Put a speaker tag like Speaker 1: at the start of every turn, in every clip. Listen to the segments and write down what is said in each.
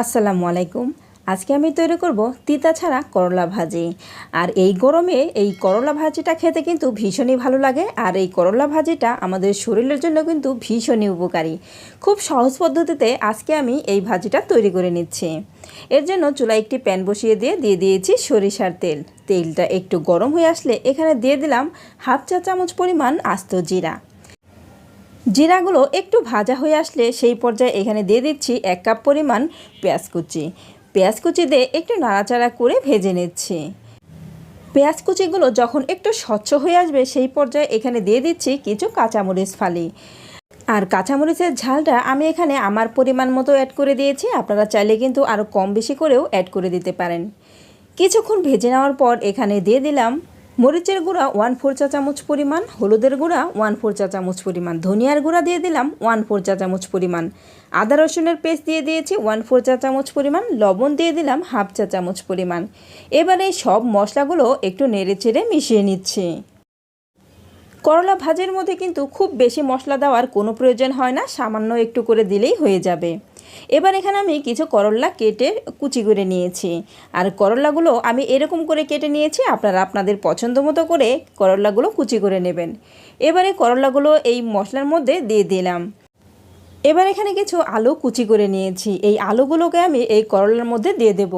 Speaker 1: আসসালামু আলাইকুম। আজকে আমি তৈরি করব তিতা ছাড়া করলা ভাজি। আর এই গরমে এই করলা ভাজিটা খেতে কিন্তু ভীষণই ভালো লাগে। আর এই করলা ভাজিটা আমাদের শরীরের জন্য কিন্তু ভীষণই উপকারী। খুব সহজ পদ্ধতিতে আজকে আমি এই ভাজিটা তৈরি করে নিচ্ছি। এর জন্য চুলায় একটি প্যান বসিয়ে দিয়ে দিয়ে দিয়েছি সরিষার তেল। তেলটা একটু গরম হয়ে আসলে এখানে দিয়ে দিলাম হাফ চা চামচ পরিমাণ আস্ত জিরা। জিরাগুলো একটু ভাজা হয়ে আসলে সেই পর্যায়ে এখানে দিয়ে দিচ্ছি এক কাপ পরিমাণ পেঁয়াজ কুচি। পেঁয়াজ কুচি দিয়ে একটু নাড়াচাড়া করে ভেজে নিচ্ছি। পেঁয়াজ কুচিগুলো যখন একটু স্বচ্ছ হয়ে আসবে সেই পর্যায়ে এখানে দিয়ে দিচ্ছি কিছু কাঁচামরিচ ফালি। আর কাঁচামরিচের ঝালটা আমি এখানে আমার পরিমাণ মতো অ্যাড করে দিয়েছি, আপনারা চাইলে কিন্তু আরও কম বেশি করেও অ্যাড করে দিতে পারেন। কিছুক্ষণ ভেজে নেওয়ার পর এখানে দিয়ে দিলাম মরিচের গুঁড়া ওয়ান ফোর চা চামচ পরিমাণ, হলুদের গুঁড়া ওয়ান ফোর চা চামচ পরিমাণ, ধনিয়ার গুঁড়া দিয়ে দিলাম ওয়ান ফোর চা চামচ পরিমাণ, আদা রসুনের পেস্ট দিয়ে দিয়েছি ওয়ান ফোর চা চামচ পরিমাণ, লবণ দিয়ে দিলাম হাফ চা চামচ পরিমাণ। এবারে সব মশলাগুলো একটু নেড়ে চেড়ে মিশিয়ে নিচ্ছি। করলা ভাজের মধ্যে কিন্তু খুব বেশি মশলা দেওয়ার কোনো প্রয়োজন হয় না, সামান্য একটু করে দিলেই হয়ে যাবে। এবার এখানে আমি কিছু করলা কেটে কুচি করে নিয়েছি। আর করলাগুলো আমি এরকম করে কেটে নিয়েছি, আপনারা আপনাদের পছন্দ মতো করে করলাগুলো কুচি করে নেবেন। এবারে করলাগুলো এই মশলার মধ্যে দিয়ে দিলাম। এবার এখানে কিছু আলু কুচি করে নিয়েছি। এই আলুগুলোকে আমি এই করলার মধ্যে দিয়ে দেব।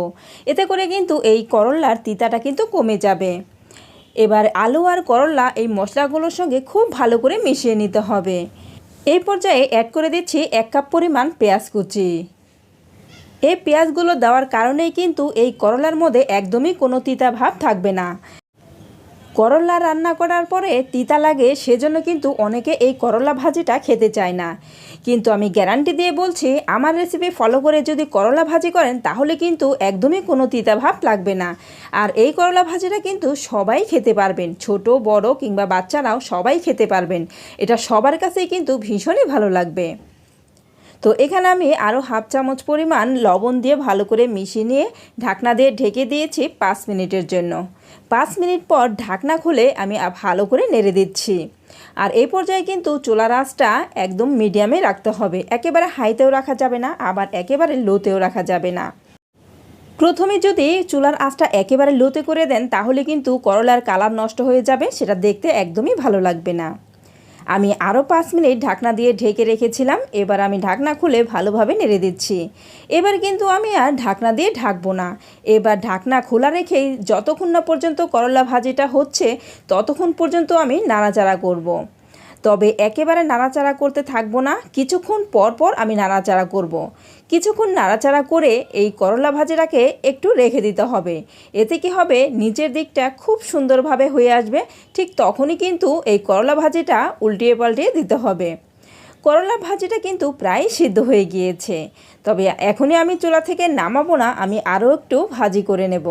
Speaker 1: এতে করে কিন্তু এই করলার তিতাটা কিন্তু কমে যাবে। এবার আলু আর করলা এই মশলাগুলোর সঙ্গে খুব ভালো করে মিশিয়ে নিতে হবে। এই পর্যায়ে অ্যাড করে দিচ্ছি এক কাপ পরিমাণ পেঁয়াজ কুচি। এই পেঁয়াজগুলো দেওয়ার কারণেই কিন্তু এই করলার মধ্যে একদমই কোনো তিতাভাব থাকবে না। করলা রান্না করার পরে তিতা লাগে, সেজন্য কিন্তু অনেকে এই করলা ভাজিটা খেতে চায় না। কিন্তু আমি গ্যারান্টি দিয়ে বলছি, আমার রেসিপি ফলো করে যদি করলা ভাজি করেন, তাহলে কিন্তু একদমই কোনো তিতা ভাব লাগবে না। আর এই করলা ভাজিটা কিন্তু সবাই খেতে পারবেন, ছোট, বড় কিংবা বাচ্চারাও সবাই খেতে পারবেন। এটা সবার কাছেই কিন্তু ভীষণই ভালো লাগবে। তো এখানে আমি আরও হাফ চামচ পরিমাণ লবণ দিয়ে ভালো করে মিশিয়ে নিয়ে ঢাকনা দিয়ে ঢেকে দিয়েছি পাঁচ মিনিটের জন্য। পাঁচ মিনিট পর ঢাকনা খুলে আমি ভালো করে নেড়ে দিচ্ছি। আর এই পর্যায়ে কিন্তু চুলার আঁচটা একদম মিডিয়ামে রাখতে হবে। একেবারে হাইতেও রাখা যাবে না, আবার একেবারে লোতেও রাখা যাবে না। প্রথমে যদি চুলার আঁচটা একেবারে লোতে করে দেন, তাহলে কিন্তু করলার কালার নষ্ট হয়ে যাবে, সেটা দেখতে একদমই ভালো লাগবে না। আমি আরও পাঁচ মিনিট ঢাকনা দিয়ে ঢেকে রেখেছিলাম, এবার আমি ঢাকনা খুলে ভালোভাবে নেড়ে দিচ্ছি এবার কিন্তু আমি আর ঢাকনা দিয়ে ঢাকবো না এবার ঢাকনা খোলা রেখেই যতক্ষণ না পর্যন্ত করলা ভাজিটা হচ্ছে, ততক্ষণ পর্যন্ত আমি নাড়াচাড়া করব। তবে একেবারে নাড়াচাড়া করতে থাকব না। কিছুক্ষণ পর পর আমি নাড়াচাড়া করব। কিছুক্ষণ নাড়াচাড়া করে এই করলা ভাজিটাকে একটু রেখে দিতে হবে। এতে কি হবে? নিচের দিকটা খুব সুন্দরভাবে হয়ে আসবে। ঠিক তখনই কিন্তু এই করলা ভাজিটা উল্টিয়ে পাল্টিয়ে দিতে হবে। করলা ভাজিটা কিন্তু প্রায় সিদ্ধ হয়ে গিয়েছে। তবে এখনই আমি চুলা থেকে নামাবো না, আমি আরও একটু ভাজি করে নেব।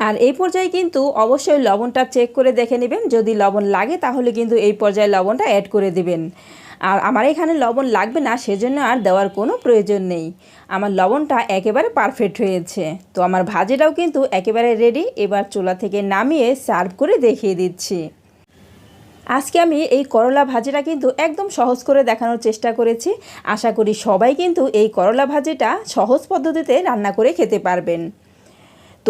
Speaker 1: আর এই পর্যায়ে কিন্তু অবশ্যই লবণটা চেক করে দেখে নেবেন। যদি লবণ লাগে, তাহলে কিন্তু এই পর্যায়ে লবণটা অ্যাড করে দিবেন। আর আমার এখানে লবণ লাগবে না, সেজন্য আর দেওয়ার কোনো প্রয়োজন নেই। আমার লবণটা একেবারে পারফেক্ট হয়েছে। তো আমার ভাজিটাও কিন্তু একেবারে রেডি এবার চুলা থেকে নামিয়ে সার্ভ করে দেখিয়ে দিচ্ছি। আজকে আমি এই করলা ভাজিটা কিন্তু একদম সহজ করে দেখানোর চেষ্টা করেছি। আশা করি সবাই কিন্তু এই করলা ভাজিটা সহজ পদ্ধতিতে রান্না করে খেতে পারবেন।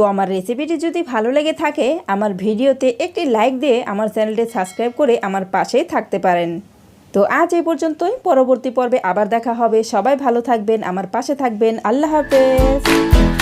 Speaker 1: তো আমার রেসিপিটি যদি ভালো লেগে থাকে, আমার ভিডিওতে একটি লাইক দিয়ে আমার চ্যানেলটি সাবস্ক্রাইব করে আমার পাশেই থাকতে পারেন। তো আজ এই পর্যন্তই। পরবর্তী পর্বে আবার দেখা হবে। সবাই ভালো থাকবেন, আমার পাশে থাকবেন। আল্লাহ হাফেজ।